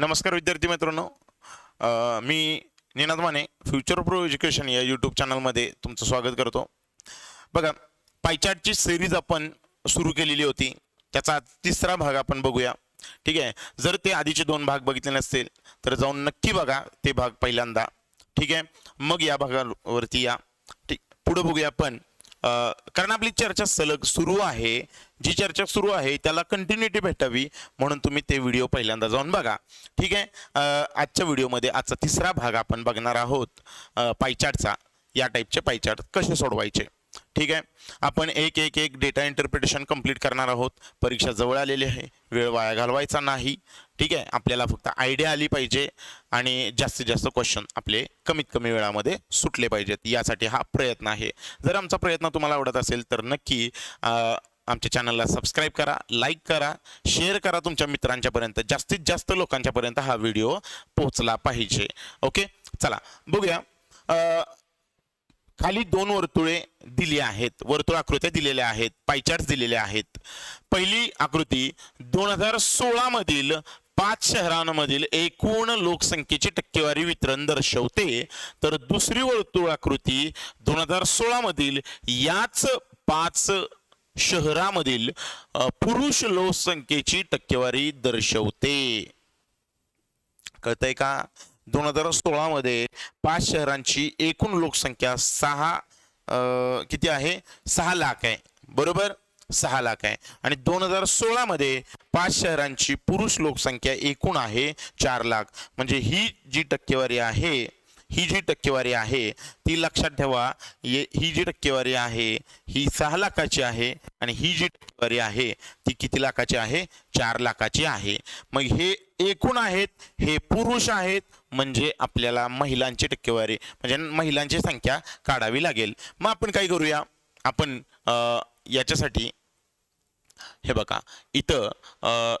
नमस्कार विद्यार्थी मित्रांनो. मी Ninad Mane future pro education या यूट्यूब चॅनलमध्ये तुमचं स्वागत करतो. बघा पायचार्टची सिरीज आपण सुरू केलेली होती. त्याचा तिसरा भाग आपण बघूया. ठीक आहे? जर ते आधीचे दोन भाग बघितले नसतील तर जाऊन नक्की बघा ते भाग पहिल्यांदा. ठीक आहे? मग या भागावरती या. ठीक पुढं बघूया आपण. कारण आपली चर्चा सलग सुरू आहे. जी चर्चा सुरू आहे त्याला कंटिन्युटी भेटावी म्हणून तुम्ही ते व्हिडिओ पहिल्यांदा जाऊन बघा. ठीक आहे? आजच्या व्हिडिओमध्ये आजचा तिसरा भाग आपण बघणार आहोत. पायचाटचा या टाईपचे पायचाट कसे सोडवायचे? ठीक आहे. आपण एक एक एक डेटा इंटरप्रिटेशन कंप्लीट करणार आहोत. परीक्षा जवळ आलेली आहे. वेळ वाया घालवायचा नाही. ठीक आहे. आपल्याला फक्त आयडिया आली पाहिजे आणि जास्तीत जास्त क्वेश्चन आपले कमीत कमी वेळामध्ये सुटले पाहिजेत. यासाठी हा प्रयत्न आहे. जर आमचा प्रयत्न तुम्हाला आवडत असेल तर नक्की आमच्या चॅनलला सबस्क्राईब करा लाईक करा शेअर करा तुमच्या मित्रांच्यापर्यंत. जास्तीत जास्त लोकांच्यापर्यंत हा व्हिडिओ पोहोचला पाहिजे. ओके चला बघूया. खाली दोन वर्तुळे दिली आहेत. वर्तुळ आकृत्या दिलेल्या आहेत. पायचार्ट दिलेल्या आहेत. पहिली आकृती दोन हजार सोळा मधील पाच शहरांमधील एकूण लोकसंख्येची टक्केवारी वितरण दर्शवते. तर दुसरी वर्तुळ आकृती दोन हजार सोळा मधील याच पाच शहरामधील पुरुष लोकसंख्येची टक्केवारी दर्शवते. कळतंय का? दोन हजार सोळामध्ये पाच शहरांची एकूण लोकसंख्या सहा किती आहे? सहा लाख आहे. बरोबर? सहा लाख आहे. आणि दोन हजार सोळामध्ये पाच शहरांची पुरुष लोकसंख्या एकूण आहे चार लाख. म्हणजे ही जी टक्केवारी आहे ही जी टक्केवारी आहे ती लक्षात ठेवा ये- ही जी टक्केवारी आहे ही सहा लाखाची आहे आणि ही जी टक्केवारी आहे ती किती लाखाची आहे? चार लाखाची आहे. मग हे एकूण आहेत हे पुरुष आहेत म्हणजे आपल्याला महिलांची टक्केवारी म्हणजे महिलांची संख्या काढावी लागेल. मग आपण काय करूया? आपण याच्यासाठी हे बघा इथं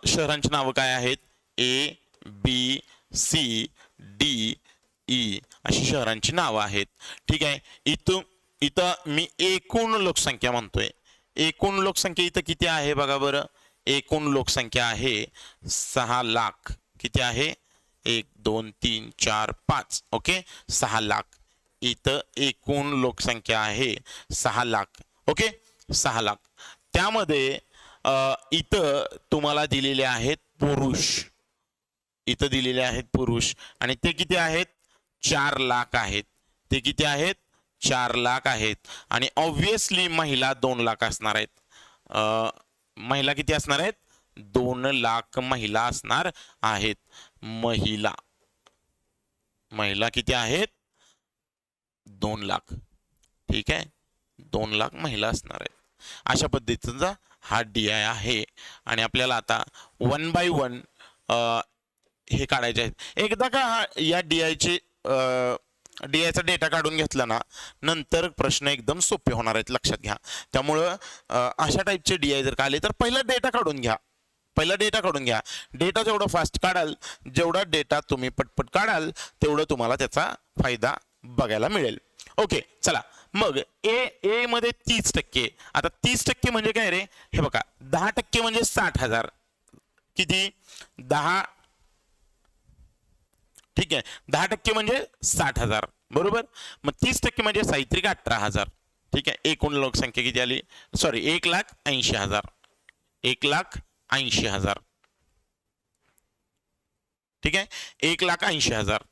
शहरांची नावं काय आहेत? A B C D E अशी शहरांची नावं आहेत. ठीक आहे? इथं इथं मी एकूण लोकसंख्या म्हणतोय. एकूण लोकसंख्या इथं किती आहे बघा बरं? एकूण लोकसंख्या आहे सहा लाख. किती आहे? एक दोन तीन चार पाच ओके? सहा लाख. इथं एकूण लोकसंख्या आहे सहा लाख ओके? सहा लाख. त्यामध्ये इथं तुम्हाला दिलेले आहेत पुरुष. इथं दिलेले आहेत पुरुष. आणि ते किती आहेत? चार लाख आहेत. ते किती आहेत? चार लाख आहेत. आणि ऑब्विसली महिला दोन लाख असणार आहेत. महिला किती असणार आहेत? दोन लाख महिला असणार आहेत. महिला. महिला किती आहेत? दोन लाख. ठीक आहे? दोन लाख महिला असणार आहेत. अशा पद्धतीचा हा डी आय आहे. आणि आपल्याला आता वन बाय वन हे काढायचे आहेत. एकदा का हा या डी आयचे डी आयचा डेटा काढून घेतला ना नंतर प्रश्न एकदम सोपे होणार आहेत. लक्षात घ्या. त्यामुळं अशा टाईपचे डी आय जर का आले तर पहिला डेटा काढून घ्या. पहिला डेटा काढून घ्या. डेटा जेवढा फास्ट काढाल जेवढा डेटा तुम्ही पटपट काढाल तेवढं तुम्हाला त्याचा फायदा बघायला मिळेल. ओके चला. मग ए ए मध्ये तीस टक्के. आता तीस टक्के म्हणजे काय रे? हे बघा दहा टक्के म्हणजे साठ हजार. किती? दहा. ठीक आहे. दहा टक्के म्हणजे साठ हजार. बरोबर? मग तीस टक्के म्हणजे साहित्रिक अठरा हजार. ठीक आहे? एकूण लोकसंख्या किती आली? सॉरी एक लाख ऐंशी हजार. एक लाख ऐंशी हजार. ठीक आहे? एक लाख ऐंशी हजार.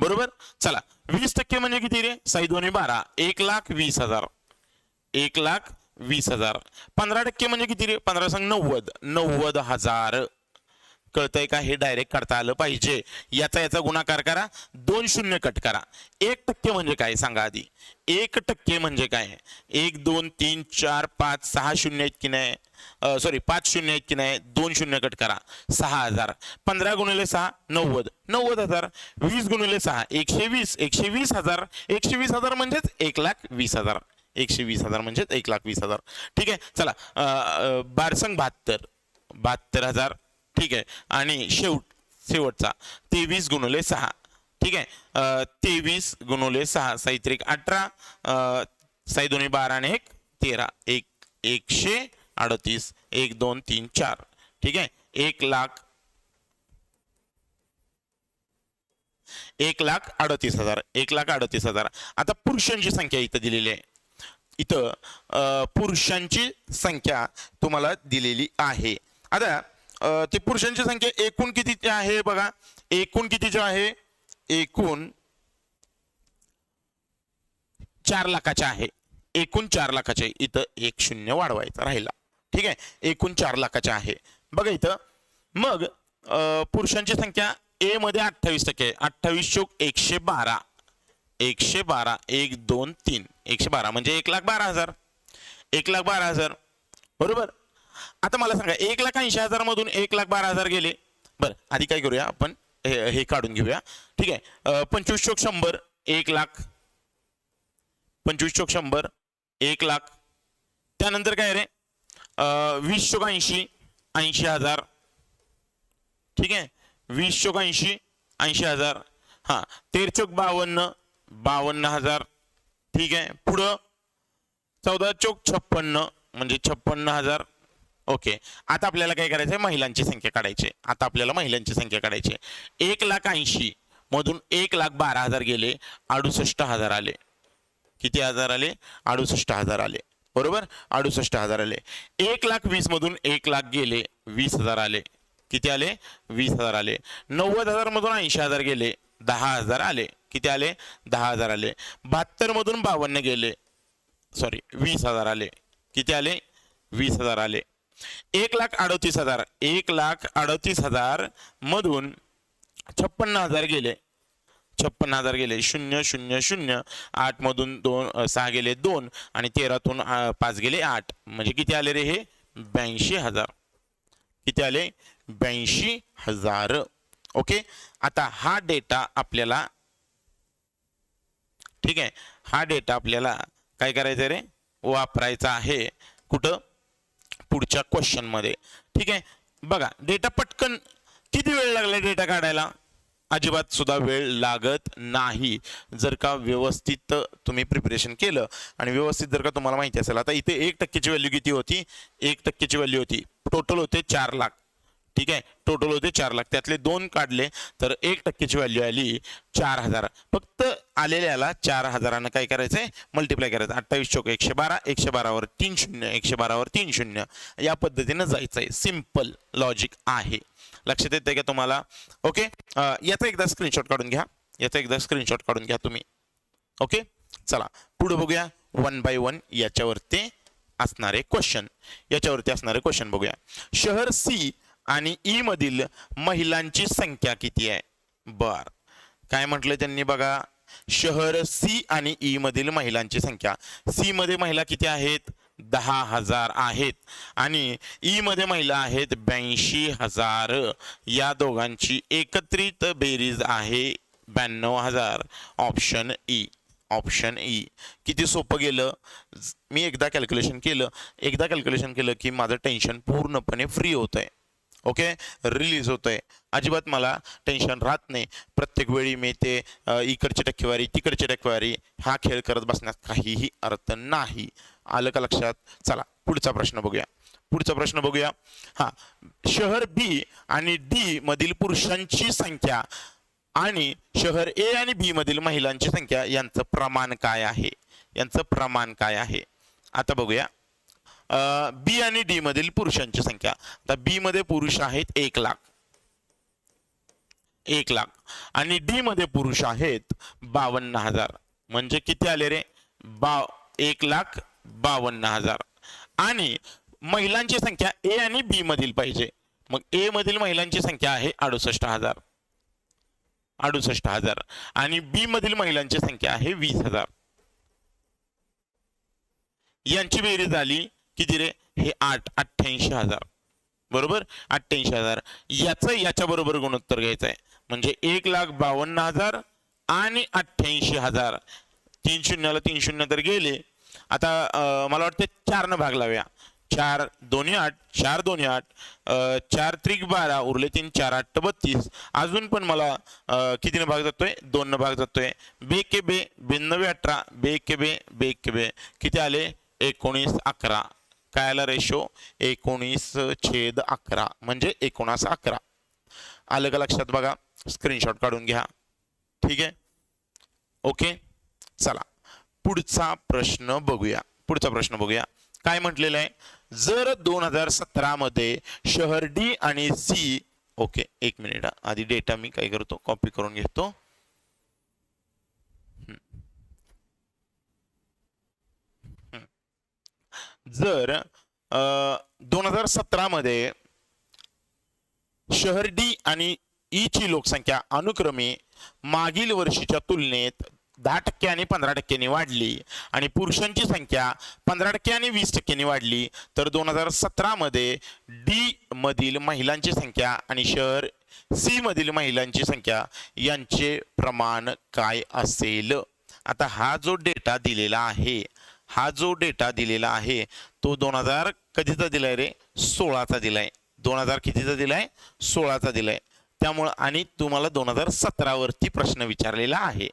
बरोबर? चला वीस टक्के म्हणजे किती रे? साई दोन्ही बारा. एक लाख वीस हजार. एक लाख वीस हजार. पंधरा टक्के म्हणजे किती रे? पंधरा सांग नव्वद. नव्वद हजार. कळतंय का? हे डायरेक्ट काढता आलं पाहिजे. याचा याचा गुणाकार करा. दोन शून्य कट करा. एक टक्के म्हणजे काय? सांगा आधी. एक टक्के म्हणजे काय? एक दोन तीन चार पाच सहा शून्य आहेत की नाही? सॉरी पाच शून्य आहेत की नाही? दोन शून्य कट करा. सहा हजार. पंधरा गुणिले सहा नव्वद. नव्वद हजार. वीस गुणिले सहा एकशे वीस. एकशे वीस हजार. एकशे वीस हजार म्हणजेच एक लाख वीस हजार. एकशे वीस हजार म्हणजेच एक लाख वीस हजार. ठीक आहे? चला. बारसंग बहात्तर. बहात्तर हजार. ठीक आहे. आणि शेवट शेवटचा. तेवीस गुणुले सहा. ठीक आहे? तेवीस गुणुले सहा साहित्रिक अठरा. साई दोन्ही बारा आणि एक तेरा. एक एकशे अडतीस. एक दोन तीन चार. ठीक आहे? एक लाख एक लाख अडतीस हजार. एक लाख अडतीस हजार. आता पुरुषांची संख्या इथं दिलेली आहे. इथं पुरुषांची संख्या तुम्हाला दिलेली आहे. आता ते पुरुषांची संख्या एकूण कितीची आहे बघा. एकूण कितीची आहे एकूण चार लाखाचे आहे. एकूण चार लाखाचे इथं एक शून्य वाढवायचा राहिला. ठीक आहे? एकूण चार लाखाचे आहे. बघा इथं. मग पुरुषांची संख्या ए मध्ये अठ्ठावीस टक्के. अठ्ठावीस चोक एकशे बारा. एकशे बारा एक दोन तीन. एकशे बारा म्हणजे एक लाख बारा हजार. एक लाख बारा हजार. बरोबर? आता मला सांगा एक लाख ऐंशी हजारमधून एक लाख बारा हजार गेले. बरं आधी काय करूया आपण? हे हे काढून घेऊया. ठीक आहे. पंचवीस चोक शंभर एक लाख. पंचवीस चोक शंभर एक लाख. त्यानंतर काय रे? वीस चोक ऐंशी ऐंशी हजार. ठीक आहे? वीस चोक ऐंशी ऐंशी हजार. हां तेर चोक बावन्न बावन्न हजार. ठीक आहे? पुढं चौदा चोक छप्पन्न म्हणजे छप्पन्न हजार. ओके. आता आपल्याला काय करायचं आहे महिलांची संख्या काढायची. आहे. आता आपल्याला महिलांची संख्या काढायची आहे. एक लाख ऐंशी मधून एक लाख बारा हजार गेले अडुसष्ट हजार आले. किती हजार आले? अडुसष्ट हजार आले. बरोबर? अडुसष्ट हजार आले. एक लाख वीस मधून एक लाख गेले वीस हजार आले. किती आले? वीस हजार आले. नव्वद हजार मधून ऐंशी हजार गेले दहा हजार आले. किती आले? दहा हजार आले. बहात्तर मधून बावन्न गेले. सॉरी वीस हजार आले. किती आले? वीस हजार आले. एक लाख अडतीस हजार एक लाख अडतीस हजार मधून छप्पन्न हजार गेले. छप्पन्न हजार गेले. शून्य शून्य शून्य. आठ मधून दोन सहा गेले दोन आणि तेरातून पाच गेले आठ. म्हणजे किती आले रे हे? ब्याऐंशी हजार. किती आले? ब्याऐंशी हजार. ओके? आता हा डेटा आपल्याला ठीक आहे. हा डेटा आपल्याला काय करायचं आहे रे? वापरायचा आहे. कुठं? पुढच्या क्वेश्चनमध्ये ठीक आहे? बघा डेटा पटकन किती वेळ लागला डेटा काढायला? अजिबात सुद्धा वेळ लागत नाही. जर का व्यवस्थित तुम्ही प्रिपरेशन केलं आणि व्यवस्थित जर का तुम्हाला माहिती असेल आता इथे एक टक्केची व्हॅल्यू किती होती? एक टक्केची व्हॅल्यू होती. टोटल होते चार लाख. ठीक आहे? टोटल होते चार लाख. त्यातले दोन काढले तर एक टक्केची व्हॅल्यू आली चार हजार. फक्त आलेल्याला चार हजारानं काय करायचं आहे मल्टिप्लाय करायचं. अठ्ठावीस चौक एकशे बारा एकशे बारावर तीन शून्य एकशे बारावर तीन शून्य. या पद्धतीनं जायचं आहे सिंपल लॉजिक आहे. लक्षात येते का तुम्हाला? ओके याचा एकदा स्क्रीनशॉट काढून घ्या. याचा एकदा स्क्रीनशॉट काढून घ्या तुम्ही. ओके चला. पुढे बघूया. वन बाय वन याच्यावरती असणारे क्वेश्चन याच्यावरती असणारे क्वेश्चन बघूया. शहर सी आणि ई मधील महिलांची संख्या किती आहे? बर. काय म्हटलं त्यांनी बघा? शहर सी आणि ई मधील महिलांची संख्या. सी मध्ये महिला किती आहेत? दहा हजार आहेत. आणि ई मध्ये महिला आहेत ब्याऐंशी हजार. या दोघांची एकत्रित बेरीज आहे ब्याण्णव हजार. ऑप्शन ई ऑप्शन ई किती सोपं गेलं? मी एकदा कॅल्क्युलेशन केलं. एकदा कॅल्क्युलेशन केलं की माझं टेन्शन पूर्णपणे फ्री होत आहे ओके? रिलीज होतं आहे अजिबात मला टेन्शन राहत नाही. प्रत्येक वेळी मी ते इकडची टक्केवारी तिकडची टक्केवारी हा खेळ करत बसण्यात काहीही अर्थ नाही. आलं का लक्षात? चला पुढचा प्रश्न बघूया. पुढचा प्रश्न बघूया. हा शहर बी आणि डी मधील पुरुषांची संख्या आणि शहर ए आणि बी मधील महिलांची संख्या यांचं प्रमाण काय आहे? यांचं प्रमाण काय आहे? आता बघूया. बी आणि डी मधील पुरुषांची संख्या. आता बी मध्ये पुरुष आहेत एक लाख. एक लाख. आणि डी मध्ये पुरुष आहेत बावन्न हजार. म्हणजे किती आले रे? बा एक लाख बावन्न हजार. आणि महिलांची संख्या ए आणि बी मधील पाहिजे. मग ए मधील महिलांची संख्या आहे अडुसष्ट हजार. अडुसष्ट हजार. आणि बी मधील महिलांची संख्या आहे वीस हजार. यांची बेरीज झाली. किती रे? हे आठ अठ्ठ्याऐंशी हजार. बरोबर? अठ्ठ्याऐंशी हजार. याचं याच्या बरोबर गुणोत्तर घ्यायचं आहे म्हणजे एक लाख बावन्न हजार आणि अठ्ठ्याऐंशी हजार. तीन शून्याला तीन शून्य तर गेले. आता मला वाटतं चार न भाग लावूया. चार दोन्ही आठ चार दोन्ही आठ चार त्रिक बारा उरले तीन चार आठ बत्तीस. अजून पण मला कितीनं कितीने भाग जातोय? दोन भाग जातोय. बे के बे ब्याण्णवे अठरा बे के बे बे के बे. किती आले? एकोणीस अकरा. काय आला रेशो एकोणीस छेद अकरा म्हणजे एकोणास अकरा आलं का लक्षात बघा? स्क्रीनशॉट काढून घ्या. ठीक आहे? ओके चला. पुढचा प्रश्न बघूया. पुढचा प्रश्न बघूया. काय म्हटलेलं आहे? जर दोन हजार सतरामध्ये शहर डी आणि सी ओके एक मिनिट आधी डेटा मी काय करतो? कॉपी करून घेतो. जर दोन हजार सतरामध्ये शहर डी आणि ई ची लोकसंख्या अनुक्रमे मागील वर्षीच्या तुलनेत दहा टक्के आणि पंधरा टक्क्यांनी वाढली आणि पुरुषांची संख्या पंधरा टक्के आणि वीस टक्क्यांनी वाढली तर दोन हजार सतरामध्ये डी मधील महिलांची संख्या आणि शहर सी मधील महिलांची संख्या यांचे प्रमाण काय असेल? आता हा जो डेटा दिलेला आहे हा जो डेटा दिलेला आहे तो दोन हजार कधीचा दिलाय रे? सोळाचा दिलाय. दोन हजार कितीचा दिलाय? सोळाचा दिलाय. त्यामुळं आणि तुम्हाला दोन हजार सतरावरती प्रश्न विचारलेला आहे.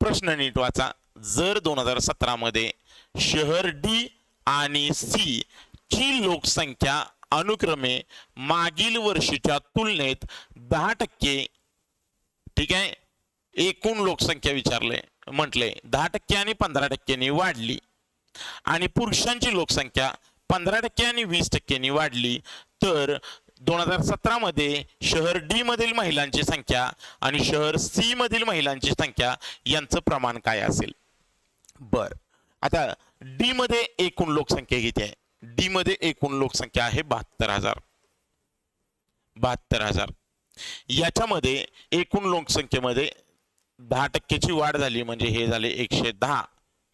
प्रश्न नीट वाचा. जर दोन हजार सतरामध्ये शहर डी आणि सी ची लोकसंख्या अनुक्रमे मागील वर्षीच्या तुलनेत दहा टक्के ठीक आहे? एकूण लोकसंख्या विचारले म्हटले दहा टक्के आणि पंधरा टक्क्यांनी वाढली. आणि पुरुषांची लोकसंख्या पंधरा टक्के आणि वीस टक्क्यांनी वाढली. तर दोन हजार सतरामध्ये शहर डी मधील महिलांची संख्या आणि शहर सी मधील महिलांची संख्या यांचं प्रमाण काय असेल? बर. आता डी मध्ये एकूण लोकसंख्या किती आहे? डी मध्ये एकूण लोकसंख्या आहे बहात्तर हजार. बहात्तर हजार. याच्यामध्ये एकूण लोकसंख्येमध्ये दहा टक्क्याची वाढ झाली म्हणजे हे झाले एकशे दहा.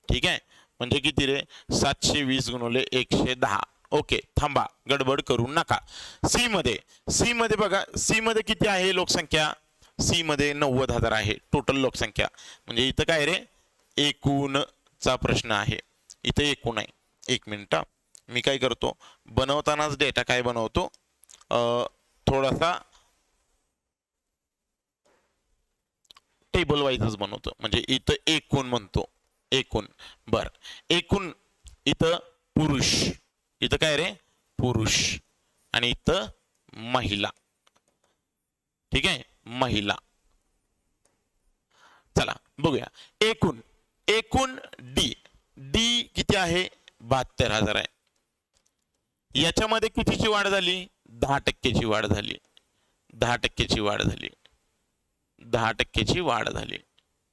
ठीक आहे? म्हणजे किती रे? सातशे वीस गुणवले एकशे दहा. ओके थांबा गडबड करू नका. सी मध्ये सी मध्ये बघा सी मध्ये किती आहे लोकसंख्या? सी मध्ये नव्वद हजार आहे टोटल लोकसंख्या. म्हणजे इथं काय रे? एकूणचा प्रश्न आहे. इथं एकूण आहे. एक मिनिट मी काय करतो? बनवतानाच डेटा काय बनवतो? थोडासा टेबल वाईजच बनवतो. म्हणजे इथं एकूण म्हणतो. एकूण. बर. एकूण इथं पुरुष. इथं काय रे? पुरुष. आणि इथं महिला. ठीक आहे? महिला. चला बघूया. एकूण. एकूण डी डी किती आहे? बहात्तर हजार आहे. याच्यामध्ये कितीची वाढ झाली? दहा टक्क्याची वाढ झाली. दहा टक्क्याची वाढ झाली. दहा टक्क्याची वाढ झाली.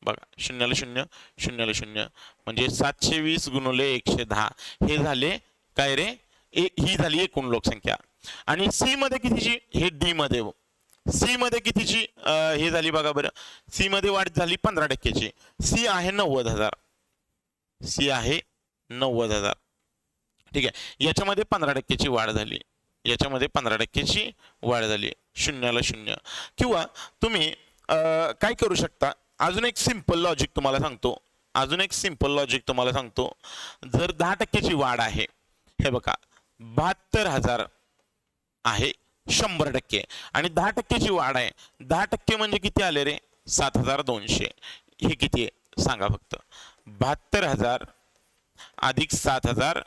बघा शून्याला शून्य शून्याला शून्य म्हणजे सातशे वीस गुणवले एकशे दहा. हे झाले काय रे? ए ही झाली एकूण लोकसंख्या. आणि सी मध्ये कितीची? हे डी मध्ये हो. सी मध्ये कितीची? हे झाली बघा बरं. सी मध्ये वाढ झाली पंधरा टक्क्याची. सी आहे नव्वद हजार. सी आहे नव्वद हजार. ठीक आहे. याच्यामध्ये पंधरा टक्क्याची वाढ झाली. याच्यामध्ये पंधरा टक्क्याची वाढ झाली. शून्याला शून्य. किंवा तुम्ही काय करू शकता? अजून एक सिंपल लॉजिक तुम्हाला सांगतो. अजून एक सिंपल लॉजिक तुम्हाला सांगतो. जर दहा टक्क्याची वाढ आहे हे बघा बहात्तर हजार आहे शंभर टक्के. आणि दहा टक्क्याची वाढ आहे दहा टक्के म्हणजे किती आले रे? सात हजार दोनशे. हे किती आहे? सांगा फक्त. बहात्तर हजार अधिक सात हजार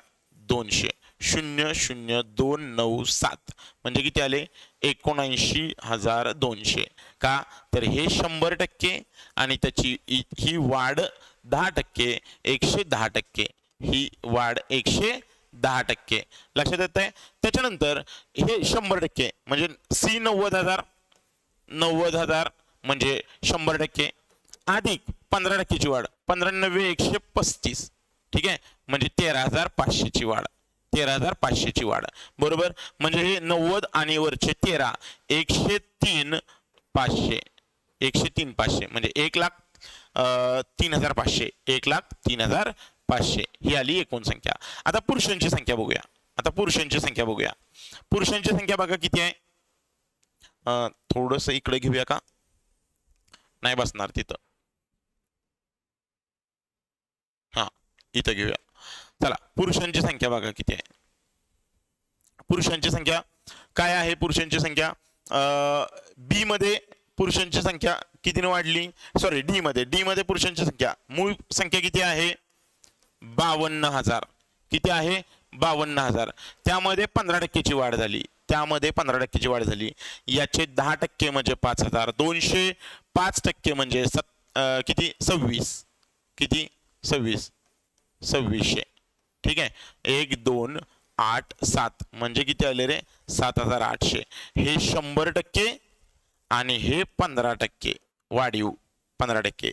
दोनशे. शून्य शून्य दोन नऊ सात. म्हणजे किती आले? एकोणऐंशी हजार दोनशे. का? तर हे शंभर टक्के आणि त्याची ही वाढ दहा टक्के एकशे दहा टक्के. ही वाढ एकशे दहा टक्के. लक्षात येत आहे त्याच्यानंतर हे शंभर टक्के म्हणजे सी नव्वद हजार नव्वद हजार म्हणजे शंभर टक्के. अधिक पंधरा टक्केची वाढ पंधरा नव्वे एकशे पस्तीस. ठीक आहे? म्हणजे तेरा हजार पाचशेची वाढ. तेरा हजार पाचशेची वाढ. बरोबर? म्हणजे हे नव्वद आणि वरचे तेरा एकशे तीन पाचशे. एकशे तीन पाचशे. म्हणजे एक लाख तीन हजार पाचशे. एक लाख तीन हजार पाचशे. ही आली एकूण संख्या. आता पुरुषांची संख्या बघूया. आता पुरुषांची संख्या बघूया. पुरुषांची संख्या बघा किती आहे? थोडस थोडंसं इकडे घेऊया का? नाही बसणार तिथं. हा इथं घेऊया. चला पुरुषांची संख्या बघा किती आहे. पुरुषांची संख्या काय आहे? पुरुषांची संख्या बी मध्ये पुरुषांची संख्या कितीने वाढली? सॉरी डी मध्ये. डी मध्ये पुरुषांची संख्या. मूळ संख्या किती आहे? बावन्न हजार. किती आहे? बावन्न हजार. त्यामध्ये पंधरा टक्क्याची वाढ झाली. त्यामध्ये पंधरा टक्क्याची वाढ झाली. याचे दहा टक्के म्हणजे पाच हजार. दोनशे पाच टक्के म्हणजे सत किती? सव्वीस. किती? सव्वीस. सव्वीसशे. ठीक आहे? एक दोन आठ सात. म्हणजे किती आले रे? सात हजार आठशे. हे शंभर टक्के आणि हे पंधरा टक्के वाढीव पंधरा टक्के.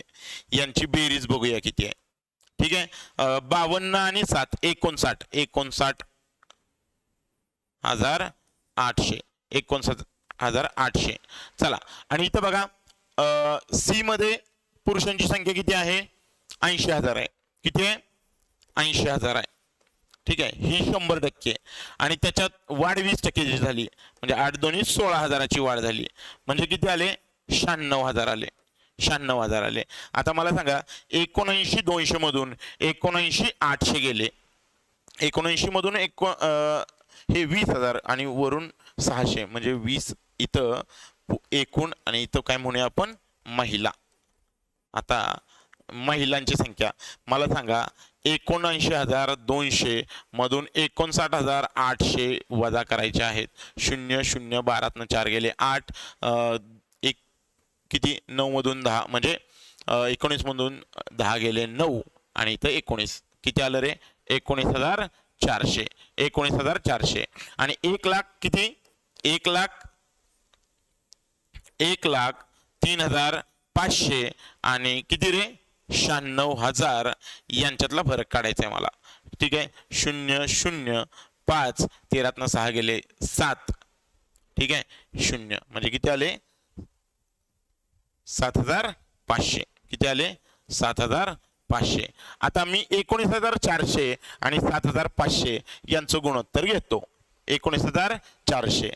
यांची बेरीज बघूया किती आहे. ठीक आहे? बावन्न आणि सात एकोणसाठ. एकोणसाठ हजार आठशे. एकोणसाठ हजार आठशे. चला. आणि इथं बघा सी मध्ये पुरुषांची संख्या किती आहे? ऐंशी हजार आहे. किती आहे? ऐंशी हजार आहे. ठीक आहे? ही शंभर टक्के. आणि त्याच्यात वाढ वीस टक्केची झाली म्हणजे आठ दोन्ही सोळा हजाराची वाढ झाली. म्हणजे किती आले? शहाण्णव हजार आले. शहाण्णव हजार आले. आता मला सांगा एकोणऐंशी दोनशे मधून एकोणऐंशी आठशे गेले. एकोणऐंशी मधून एको हे वीस हजार आणि वरून सहाशे म्हणजे वीस इथं एकूण आणि इथं काय म्हणूया आपण? महिला. आता महिलांची संख्या. मला सांगा एकोणऐंशी हजार दोनशे मधून एकोणसाठ हजार आठशे वजा करायचे आहेत. शून्य शून्य बारातनं चार गेले आठ एक किती? नऊमधून दहा म्हणजे एकोणीसमधून दहा गेले नऊ आणि इथं एकोणीस. किती आलं रे? एकोणीस हजार चारशे. एकोणीस हजार चारशे. आणि एक लाख किती? एक लाख एक लाख तीन हजार पाचशे. आणि किती रे? शहाण्णव हजार यांच्यातला फरक काढायचा आहे मला. ठीक आहे? शून्य शून्य पाच तेरातनं सहा गेले सात. ठीक आहे? शून्य. म्हणजे किती आले? सात हजार पाचशे. किती आले? सात हजार पाचशे. आता मी एकोणीस हजार चारशे आणि सात हजार पाचशे यांचं गुणोत्तर घेतो. एकोणीस हजार चारशे.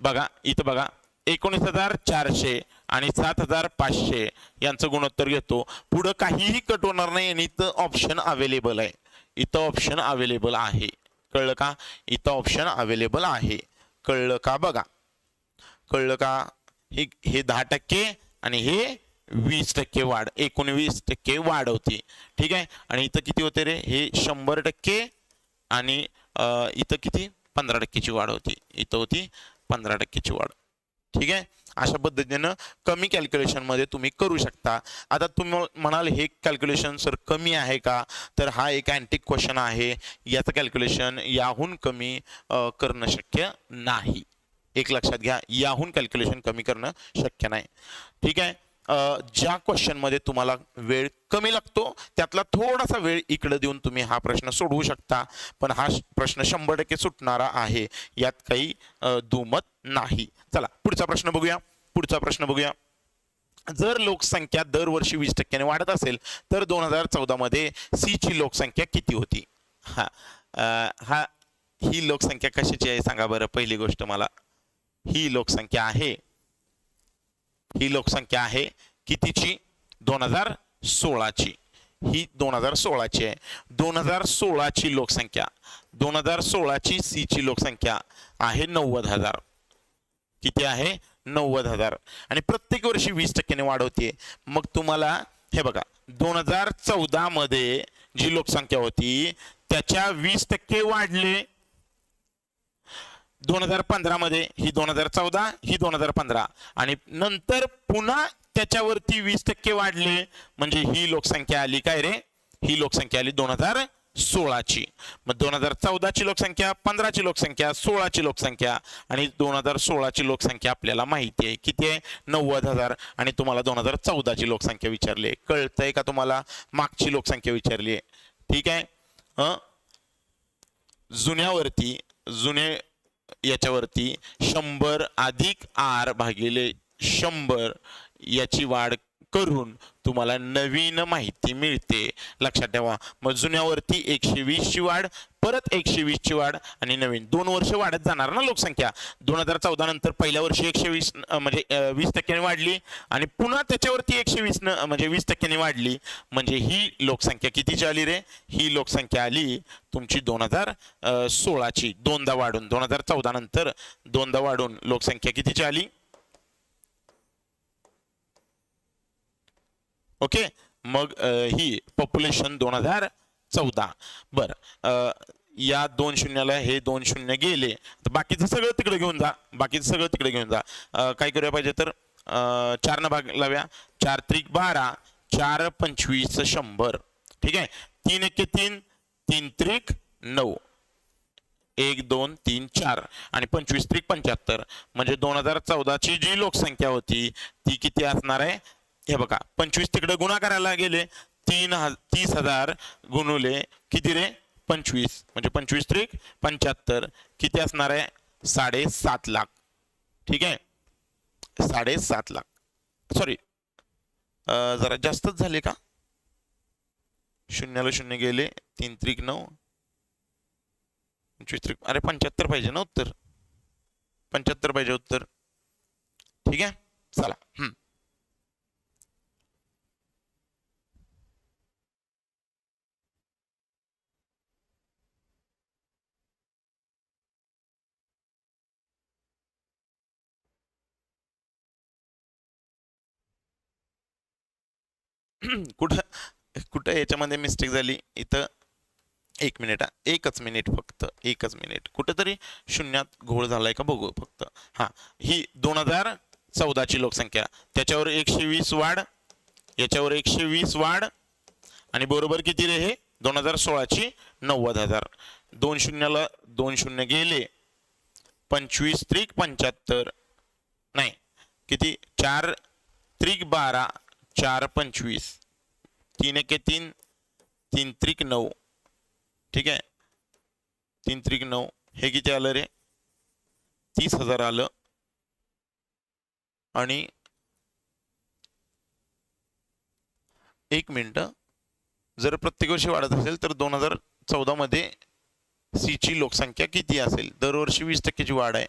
बघा इथं बघा. एकोणीस हजार चारशे आणि सात हजार पाचशे यांचं गुणोत्तर घेतो. पुढं काहीही कट होणार नाही आणि इथं ऑप्शन अवेलेबल आहे. इथं ऑप्शन अवेलेबल आहे. कळलं का? इथं ऑप्शन अवेलेबल आहे. कळलं का बघा? कळलं का? हे हे दहा टक्के आणि हे वीस टक्के वाढ. एकोणवीस टक्के वाढ होती. ठीक आहे? आणि इथं किती होते रे? हे शंभर टक्के आणि इथं किती? पंधरा टक्केची वाढ होती. इथं होती पंधरा टक्केची वाढ. ठीक आहे? अशा पद्धतीनं कमी कॅल्क्युलेशनमध्ये तुम्ही करू शकता. आता तुम्ही म्हणाल हे कॅल्क्युलेशन सर कमी आहे का? तर हा एक अँटिक क्वेश्चन आहे. याचं कॅल्क्युलेशन याहून कमी करणं शक्य नाही. एक लक्षात घ्या याहून कॅल्क्युलेशन कमी करणं शक्य नाही. ठीक आहे? ज्या क्वेश्चनमध्ये तुम्हाला वेळ कमी लागतो त्यातला थोडासा वेळ इकडं देऊन तुम्ही हा प्रश्न सोडवू शकता. पण हा श- प्रश्न शंभर टक्के सुटणारा आहे. यात काही दुमत नाही. चला पुढचा प्रश्न बघूया. पुढचा प्रश्न बघूया. जर लोकसंख्या दरवर्षी वीस टक्क्याने वाढत असेल तर दोन हजार चौदामध्ये सीची लोकसंख्या किती होती? हा हा ही लोकसंख्या कशाची आहे? सांगा बरं. पहिली गोष्ट मला. ही लोकसंख्या आहे. ही लोकसंख्या आहे कितीची? दोन हजार सोळाची. ही दोन हजार सोळाची आहे. दोन हजार सोळाची लोकसंख्या दोन हजार सोळाची सीची लोकसंख्या आहे नव्वद हजार. किती आहे? नव्वद हजार. आणि प्रत्येक वर्षी वीस टक्क्याने वाढ होते मग तुम्हाला हे बघा दोन हजार चौदामध्ये जी लोकसंख्या होती त्याच्या वीस टक्के वाढले. दोन हजार पंधरामध्ये ही दोन हजार चौदा ही दोन हजार पंधरा. आणि नंतर पुन्हा त्याच्यावरती वीस टक्के वाढले. म्हणजे ही लोकसंख्या आली काय रे? ही लोकसंख्या आली दोन हजार सोळाची. मग दोन हजार चौदाची लोकसंख्या पंधराची लोकसंख्या सोळाची लोकसंख्या आणि दोन हजार सोळाची लोकसंख्या आपल्याला माहिती आहे. किती आहे? नव्वद हजार. आणि तुम्हाला दोन हजार चौदाची लोकसंख्या विचारली आहे. कळतंय का तुम्हाला? मागची लोकसंख्या विचारली आहे. ठीक आहे? जुन्यावरती जुने याच्यावरती शंभर अधिक आर भागिले शंभर याची वाढ करून तुम्हाला नवीन माहिती मिळते. लक्षात ठेवा. मग जुन्यावरती एकशे वीसची वाढ परत एकशे वीसची वाढ आणि नवीन. दोन वर्ष वाढत जाणार ना लोकसंख्या? दोन हजार चौदा नंतर पहिल्या वर्षी एकशे वीस म्हणजे वीस टक्क्याने वाढली आणि पुन्हा त्याच्यावरती एकशे वीस न म्हणजे वीस टक्क्याने वाढली. म्हणजे ही लोकसंख्या कितीची आली रे? ही लोकसंख्या आली तुमची दोन हजार सोळाची. दोनदा वाढून दोन हजार चौदा नंतर दोनदा वाढून लोकसंख्या कितीची आली? ओके? मग ही पॉप्युलेशन दोन हजार चौदा. बरं. या दोन शून्याला हे दोन शून्य गेले. तर बाकीचं सगळं तिकडे घेऊन जा. बाकीचं सगळं तिकडे घेऊन जा. काय करूया पाहिजे तर चारनं भाग लाव्या. चार त्रिक बारा. चार पंचवीस शंभर. ठीक आहे? तीन एके तीन. तीन त्रिक नऊ. एक दोन तीन चार. आणि पंचवीस त्रिक पंच्याहत्तर. म्हणजे दोन हजार चौदाची जी लोकसंख्या होती ती किती असणार आहे? हे बघा पंचवीस तिकडे गुन्हा करायला गेले तीन हज तीस हजार गुणवले किती रे? पंचवीस. म्हणजे पंचवीस त्रिक पंच्याहत्तर. किती असणार आहे? साडेसात लाख. ठीक आहे? साडेसात लाख. सॉरी जरा जास्तच झाले का? शून्याला शून्य गेले तीन त्रिक नऊ. पंचवीस त्रिक अरे पंच्याहत्तर पाहिजे ना उत्तर? पंच्याहत्तर पाहिजे उत्तर. ठीक आहे? चला. कुठं कुठं याच्यामध्ये मिस्टेक झाली? इथं एक मिनिट हा. एकच मिनिट फक्त. एकच मिनिट कुठेतरी शून्यात घोळ झालाय का बघू फक्त. हा. ही दोन हजार चौदाची लोकसंख्या. त्याच्यावर एकशे वीस वाढ याच्यावर एकशे वीस वाढ आणि बरोबर किती रे हे? दोन हजार सोळाची नव्वद हजार. दोन शून्याला दोन शून्य गेले. पंचवीस त्रिक पंच्याहत्तर. नाही. किती? चार त्रिक बारा. चार पंचवीस. तीन एके तीन तीन त्रिक नऊ. ठीक आहे? तीन त्रिक नऊ. हे किती आलं रे? तीस हजार आलं. आणि एक मिनटं जर प्रत्येक वर्षी वाढत असेल तर दोन हजार चौदामध्ये सीची लोकसंख्या किती असेल? दरवर्षी वीस टक्क्याची वाढ आहे.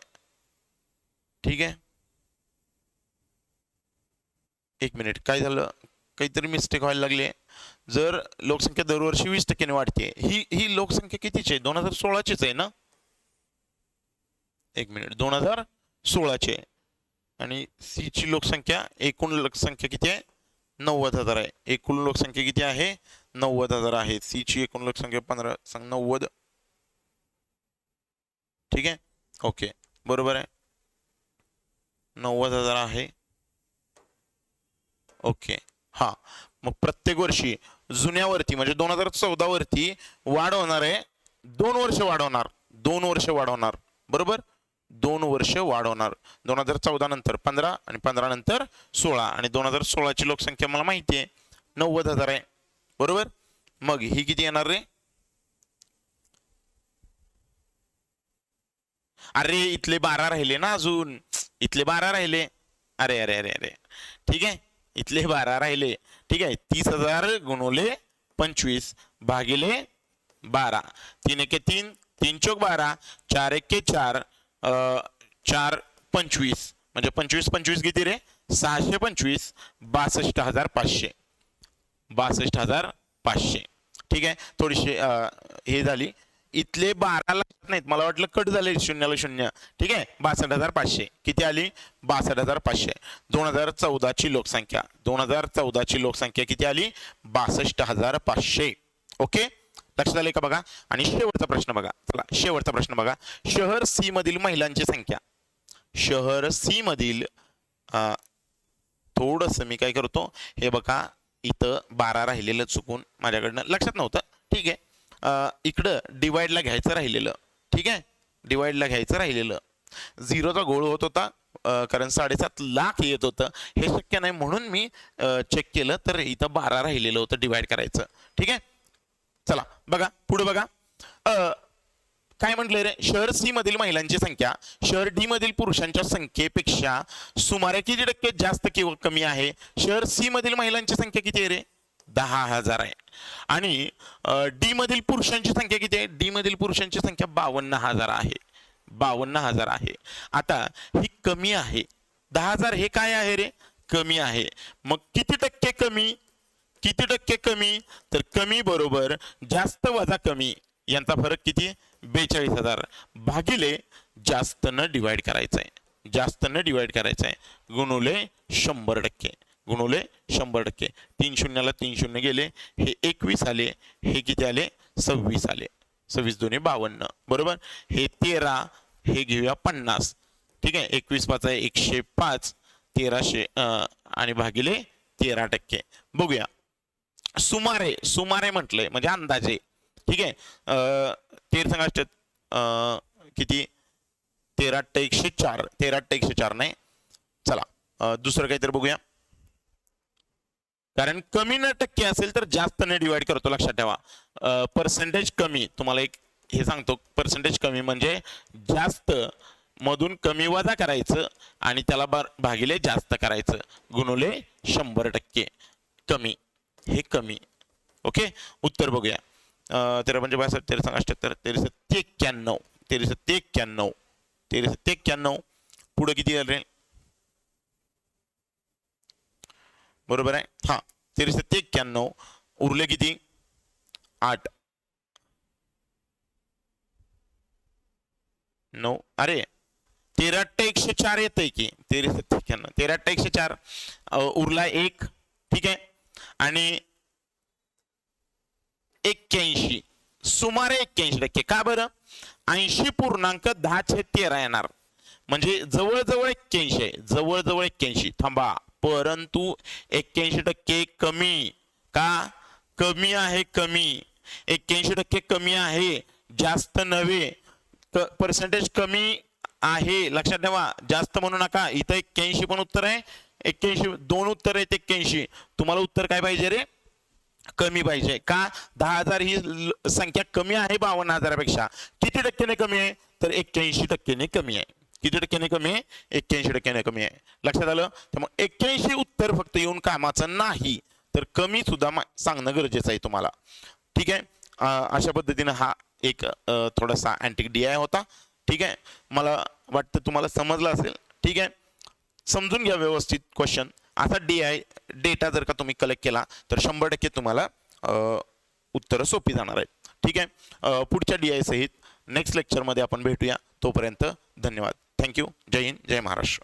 ठीक आहे? एक मिनिट. काय झालं? काहीतरी मिस्टेक व्हायला लागले जर लोकसंख्या दरवर्षी वीस टक्क्याने वाढते ही ही लोकसंख्या कितीची आहे? दोन हजार सोळाचीच आहे ना? एक मिनिट. दोन हजार सोळाची आहे. आणि सीची लोकसंख्या एकूण लोकसंख्या किती आहे? नव्वद हजार आहे. एकूण लोकसंख्या किती आहे? नव्वद हजार आहे. सीची एकूण लोकसंख्या पंधरा सांग नव्वद. ठीक आहे? ओके. बरोबर आहे. नव्वद हजार आहे. ओके. हा. मग प्रत्येक वर्षी जुन्यावरती म्हणजे दोन हजार चौदा वरती वाढ होणार आहे. दोन वर्ष वाढवणार दोन वर्ष वाढवणार बरोबर? दोन वर्ष वाढवणार दोन हजार चौदा नंतर पंधरा आणि पंधरा नंतर सोळा आणि दोन हजार सोळाची लोकसंख्या मला माहिती आहे नव्वद हजार आहे. बरोबर? मग ही किती येणार रे? अरे इथले बारा राहिले ना अजून. इथले बारा राहिले. अरे अरे अरे अरे. ठीक आहे? इथले बारा राहिले. ठीक आहे तीस हजार गुणवले पंचवीस भागिले बारा. तीन एके तीन तीन चौक बारा चार एके चार चार पंचवीस. म्हणजे पंचवीस पंचवीस किती रे? सहाशे पंचवीस बासष्ट हजार पाचशे. बासष्ट हजार पाचशे. ठीक आहे थोडीशी हे झाली. इथले बारा लक्षात नाहीत. मला वाटलं कट झाले शून्याला शून्य. ठीक आहे? बासष्ट हजार पाचशे. किती आली? बासष्ट हजार पाचशे. दोन हजार चौदाची लोकसंख्या. दोन हजार चौदाची लोकसंख्या किती आली? बासष्ट हजार पाचशे. ओके? लक्षात आले का बघा? आणि शेवटचा प्रश्न बघा. चला शेवटचा प्रश्न बघा. शहर सी मधील महिलांची संख्या. शहर सी मधील थोडस थोडंसं मी काय करतो? हे बघा इथं बारा राहिलेलं चुकून माझ्याकडनं लक्षात नव्हतं. ठीक आहे? इकडं डिवाईडला घ्यायचं राहिलेलं. ठीक आहे? डिवाईडला घ्यायचं राहिलेलं. झिरोचा गोळ होत होता. कारण साडेसात लाख येत होतं. हे शक्य नाही म्हणून मी चेक केलं. तर इथं बारा राहिलेलं होतं डिवाईड करायचं. ठीक आहे? चला बघा. पुढे बघा. काय म्हटलंय रे? शहर सी मधील महिलांची संख्या. शहर डी मधील पुरुषांच्या संख्येपेक्षा सुमारे किती टक्के जास्त किंवा कमी आहे? शहर सी मधील महिलांची संख्या किती आहे रे? दहा हजार आहे. आणि डी मधील पुरुषांची संख्या किती आहे? डी मधील पुरुषांची संख्या बावन्न हजार आहे. बावन्न हजार आहे. आता ही कमी आहे. दहा हजार हे काय आहे रे? कमी आहे. मग किती टक्के कमी? किती टक्के कमी? तर कमी बरोबर जास्त वजा कमी. यांचा फरक किती? बेचाळीस हजार. भागिले जास्त न डिवाइड करायचं आहे जास्त न डिवाइड करायचं आहे गुणुले शंभर टक्के. गुणवले शंभर टक्के. तीन शून्याला तीन शून्य गेले हे एकवीस आले हे किती आले? सव्वीस आले. सव्वीस दोन्ही बावन्न. बरोबर? हे तेरा हे घेऊया पन्नास. ठीक आहे? एकवीस पाच आहे एकशे पाच तेराशे आणि भागिले तेरा टक्के. बघूया. सुमारे सुमारे म्हटलंय म्हणजे अंदाजे. ठीक आहे? अं, तेर किती? तेरा अठ्ठा एकशे चार. तेरा अठ्ठा एकशे चार नाही? चला. दुसरं काहीतरी बघूया. कारण कमी न टक्के असेल तर जास्त ने डिवाइड करतो लक्षात ठेवा. पर्सेंटेज कमी तुम्हाला एक हे सांगतो पर्सेंटेज कमी म्हणजे जास्त मधून कमी वजा करायचं आणि त्याला भागिले जास्त करायचं गुणुले शंभर टक्के. कमी हे कमी. ओके? उत्तर बघूया. अं, तेरा पंचे बासष्ट तेरा सांग अठ्ठ्याहत्तर तेरा सत्ते एक्क्याण्णव तेरा सत्ते एक्क्याण्णव तेरा सत्ते एक्क्याण्णव पुढं किती झालं रे बरोबर आहे? हा तेरशे सत्ते एक्क्याण्णव उरले किती? आठ. नऊ. अरे तेरा एकशे चार येत आहे की? तेरा एक्क्याण्णव तेरा एकशे चार. उरला एक. ठीक आहे? आणि एक्क्याऐंशी. सुमारे एक्क्याऐंशी टक्के. का बरं? ऐंशी पूर्णांक दहा छे तेरा येणार. म्हणजे जवळजवळ एक्क्याऐंशी आहे. जवळजवळ एक्क्याऐंशी. थांबा. परंतु एक्क्याऐंशी टक्के कमी का? कमी आहे कमी. एक्क्याऐंशी टक्के कमी आहे जास्त नव्हे. पर्सेंटेज कमी आहे. लक्षात ठेवा जास्त म्हणू नका. इथं एक्क्याऐंशी पण उत्तर आहे. एक्क्याऐंशी दोन उत्तर आहेत एक्क्याऐंशी. तुम्हाला उत्तर काय पाहिजे रे? कमी पाहिजे. का? दहा हजार ही संख्या कमी आहे बावन्न हजारापेक्षा. किती टक्क्याने कमी आहे? तर एक्क्याऐंशी टक्क्याने कमी आहे. किती टक्क्याने कमी आहे? एक्क्याऐंशी टक्क्याने कमी आहे. लक्षात आलं? त्यामुळे एक्क्याऐंशी उत्तर फक्त येऊन कामाचं नाही. तर कमी सुद्धा मा- सांगणं गरजेचं आहे तुम्हाला. ठीक आहे? अशा पद्धतीनं हा एक थोडासा अँटिक डी आय होता. ठीक आहे? मला वाटतं तुम्हाला समजलं असेल. ठीक आहे? समजून घ्या व्यवस्थित क्वेश्चन असा डी आय डेटा जर का तुम्ही कलेक्ट केला तर शंभर टक्के तुम्हाला उत्तरं सोपी जाणार आहेत. ठीक आहे? पुढच्या डी आय सहित नेक्स्ट लेक्चरमध्ये आपण भेटूया. तोपर्यंत धन्यवाद. थँक्यू जय हिंद जय महाराष्ट्र